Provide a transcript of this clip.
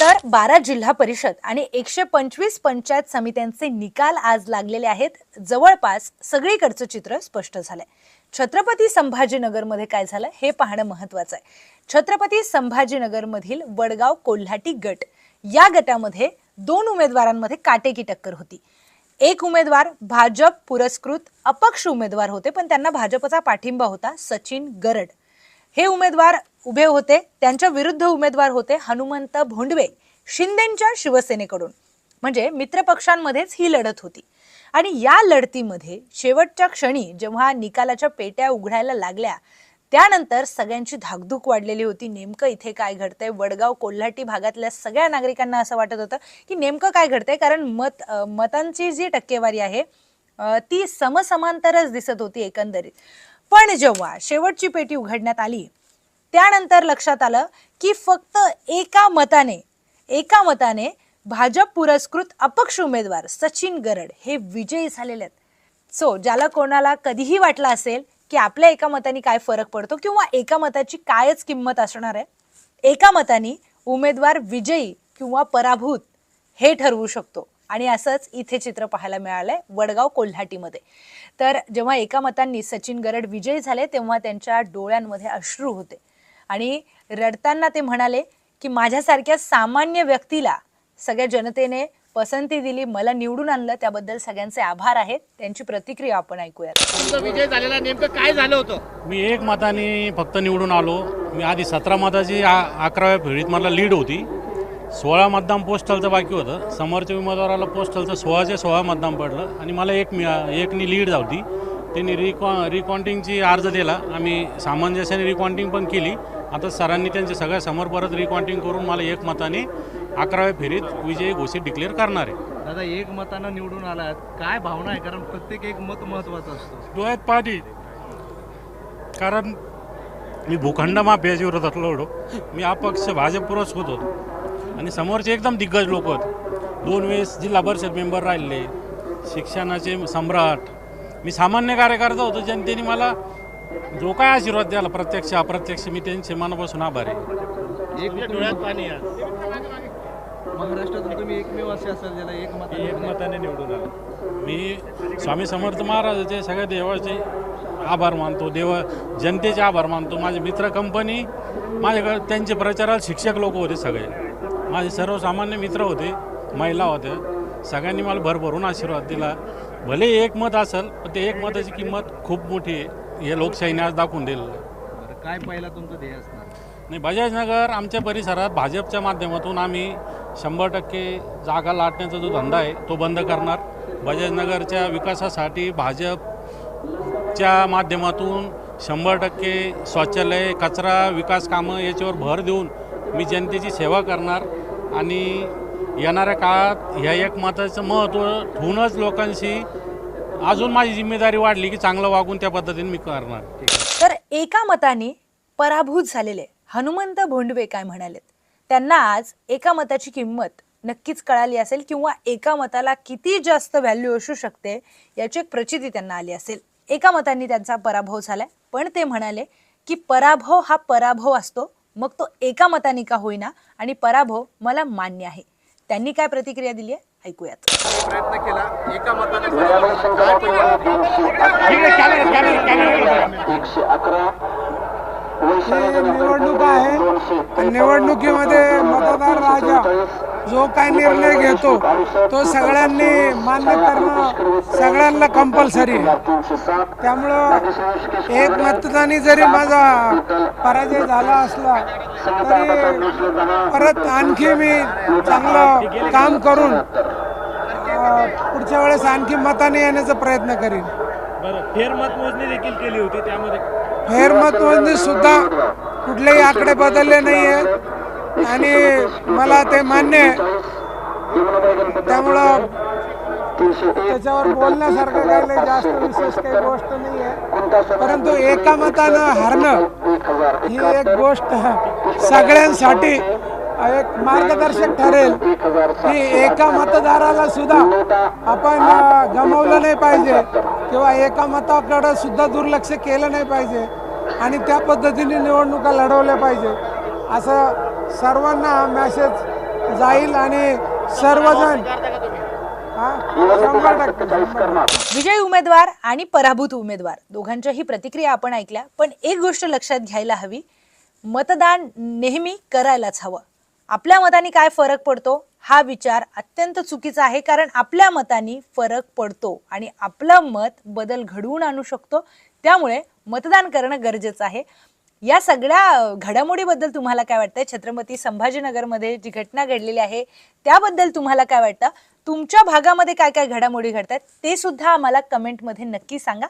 तर बारा जिल्हा परिषद आणि एकशे पंचवीस पंचायत समित्यांचे निकाल आज लागलेले आहेत. जवळपास सगळीकडचं चित्र स्पष्ट झालंय. छत्रपती संभाजीनगरमध्ये काय झालं हे पाहणं महत्वाचं आहे. छत्रपती संभाजीनगरमधील वडगाव कोल्हाटी गट या गटामध्ये दोन उमेदवारांमध्ये काटेकी टक्कर होती. एक उमेदवार भाजप पुरस्कृत अपक्ष उमेदवार होते पण त्यांना भाजपचा पाठिंबा होता सचिन गरड. हे उमेदवार उभे होते. त्यांच्या विरुद्ध उमेदवार होते हनुमंत भोंडवे शिंदेच्या शिवसेनेकडून. म्हणजे मित्रपक्षांमध्येच ही लढत होती. आणि या लढतीमध्ये शेवटच्या क्षणी जेव्हा निकालाच्या पेट्या उघडायला लागल्या त्यानंतर सगळ्यांची धाकधूक वाढलेली होती. नेमकं इथे काय घडतंय? वडगाव कोल्हाटी भागातल्या सगळ्या नागरिकांना असं वाटत होतं की नेमकं काय घडतंय? कारण मत मतांची जी टक्केवारी आहे ती समसमांतरच दिसत होती एकंदरीत. पण जेव्हा शेवटची पेटी उघडण्यात आली त्यानंतर लक्षात आलं की फक्त एका मताने एका मताने भाजप पुरस्कृत अपक्ष उमेदवार सचिन गरड हे विजयी झालेले आहेत. सो ज्याला कोणाला कधीही वाटलं असेल की आपल्या एका मताने काय फरक पडतो किंवा एका मताची कायच किंमत असणार आहे एका मताने उमेदवार विजयी किंवा पराभूत हे ठरवू शकतो. आणि असंच इथे चित्र पाहायला मिळालंय वडगाव कोल्हाटीमध्ये. तर जेव्हा एका मतांनी सचिन गरड विजयी झाले तेव्हा त्यांच्या डोळ्यांमध्ये अश्रू होते. आणि रडताना ते म्हणाले की माझ्यासारख्या सामान्य व्यक्तीला सगळ्या जनतेने पसंती दिली मला निवडून आणलं त्याबद्दल सगळ्यांचे आभार आहेत. त्यांची प्रतिक्रिया आपण ऐकूयात. तुमचा विजय झालेला नेमकं काय झालं होतं? मी एक मताने फक्त निवडून आलो. मी आधी सतरा मताची अकराव्या फेरीत मला लीड होती. सोळा मतदान पोस्टलचं बाकी होतं. समोरच्या उमेदवाराला पोस्टलचं सोळाचे सोळा मतदान पडलं. आणि मला एक मिळा एकनी लीड होती त्यांनी रिकॉ रिकॉन्टिंगची अर्ज दिला. आम्ही सामंजस्याने रिकॉन्टिंग पण केली. आता सरांनी त्यांच्या सगळ्या समोर परत रिकॉन्टिंग करून मला एक मताने अकराव्या फेरीत विजयी घोषित डिक्लेअर करणार आहे. दादा एक मतानं निवडून आलात. काय भावना आहे? कारण प्रत्येक एक मत महत्वाचं असतं. डोळ्यात पाणी कारण मी भूखंड माफियाच्या विरोधात लढलो मी अपक्ष भाजप पुरस्कृत होतो. आणि समोरचे एकदम दिग्गज लोक होते दोन वेळेस जिल्हा परिषद मेंबर राहिले शिक्षणाचे सम्राट. मी सामान्य कार्यकर्ता होतो जनतेने मला जो काय आशीर्वाद द्याला प्रत्यक्ष अप्रत्यक्ष मी त्यांचे मनापासून आभारी आहे. एक डोळ्यात पाणी महाराष्ट्रातून तुम्ही एकमेव असे असाल ज्याला एक मताने एक मताने निवडून आलो. मी स्वामी समर्थ महाराजाचे सगळ्या देवाचे आभार मानतो देव जनतेचे आभार मानतो. माझे मित्र कंपनी माझ्याकडे त्यांचे प्रचारात शिक्षक लोक होते सगळे. माझे सर्वसामान्य मित्र होते महिला होत्या. सगळ्यांनी मला भरभरून आशीर्वाद दिला. भले एक मत असेल पण ते एक मताची किंमत खूप मोठी आहे. हे लोकशाहीने आज दाखवून दिलेलं आहे. काय पहिला तुमचं ध्येय असणार? नाही बजाजनगर आमच्या परिसरात भाजपच्या माध्यमातून आम्ही शंभर टक्के जागा लाटण्याचा जो धंदा आहे तो बंद करणार. बजाजनगरच्या विकासासाठी भाजपच्या माध्यमातून शंभर टक्के शौचालय कचरा विकास कामं याच्यावर भर देऊन मी जनतेची सेवा करणार. आणि येणाऱ्या काळात ह्या एक मताचं महत्त्व ठेवूनच लोकांशी अजून माझी जिम्मेदारी वाढली की चांगलं वागून त्या पद्धतीने मी करणार. तर एका मताने पराभूत झालेले हनुमंत भोंडवे काय म्हणालेत? त्यांना आज एका मताची किंमत नक्कीच कळाली असेल किंवा एका मताला किती जास्त व्हॅल्यू असू शकते याची एक प्रचिती त्यांना आली असेल. एका मतांनी त्यांचा पराभव झालाय. पण ते म्हणाले की पराभव हा पराभव असतो. मग तो एका मताने का होईना आणि पराभव मला मान्य आहे. त्यांनी काय प्रतिक्रिया दिली आहे? ऐकूयात. प्रयत्न केला. एका मताने निवडणूक आहे निवडणुकीमध्ये मतदार राजा. जो काय निर्णय घेतो तो सगळ्यांनी मान्य करणं सगळ्यांना कंपल्सरी आहे. त्यामुळं एक मतदानी जरी माझा पराजय झाला असला तरी परत आणखी मी चांगलं काम करून पुढच्या वेळेस आणखी मताने येण्याचा प्रयत्न करीन. बरं फेरमत मोजणी देखील केली होती त्यामध्ये. फेरमतमध्ये सुद्धा कुठलेही आकडे बदलले नाही आहेत आणि मला ते मान्य आहे. त्यामुळं त्याच्यावर बोलण्यासारखं काही नाही जास्त विशेष काही गोष्ट नाही आहे परंतु एका मतानं हरणं ही एक गोष्ट सगळ्यांसाठी एक मार्गदर्शक ठरेल की एका मतदाराला सुद्धा आपण गमावलं नाही पाहिजे किंवा एका मताकडं सुद्धा दुर्लक्ष केलं नाही पाहिजे आणि त्या पद्धतीने निवडणुका लढवल्या पाहिजे. असं सर्वांना मॅसेज जाईल आणि सर्वजण हा. विजयी उमेदवार आणि पराभूत उमेदवार दोघांच्याही प्रतिक्रिया आपण ऐकल्या पण एक गोष्ट लक्षात घ्यायला हवी मतदान नेहमी करायलाच हवं. आपल्या मताने काय फरक पडतो? हा विचार अत्यंत चुकीचा आहे कारण आपल्या मताने फरक पडतो आणि आपलं मत बदल घडवून आणू शकतो. त्यामुळे मतदान करणं गरजेचं आहे. या सगळ्या घडामोडीबद्दल तुम्हाला काय वाटतंय? छत्रपती संभाजीनगरमध्ये जी घटना घडलेली आहे त्याबद्दल तुम्हाला काय वाटतं? तुमच्या भागामध्ये काय काय घडामोडी घडतात ते सुद्धा आम्हाला कमेंटमध्ये नक्की सांगा.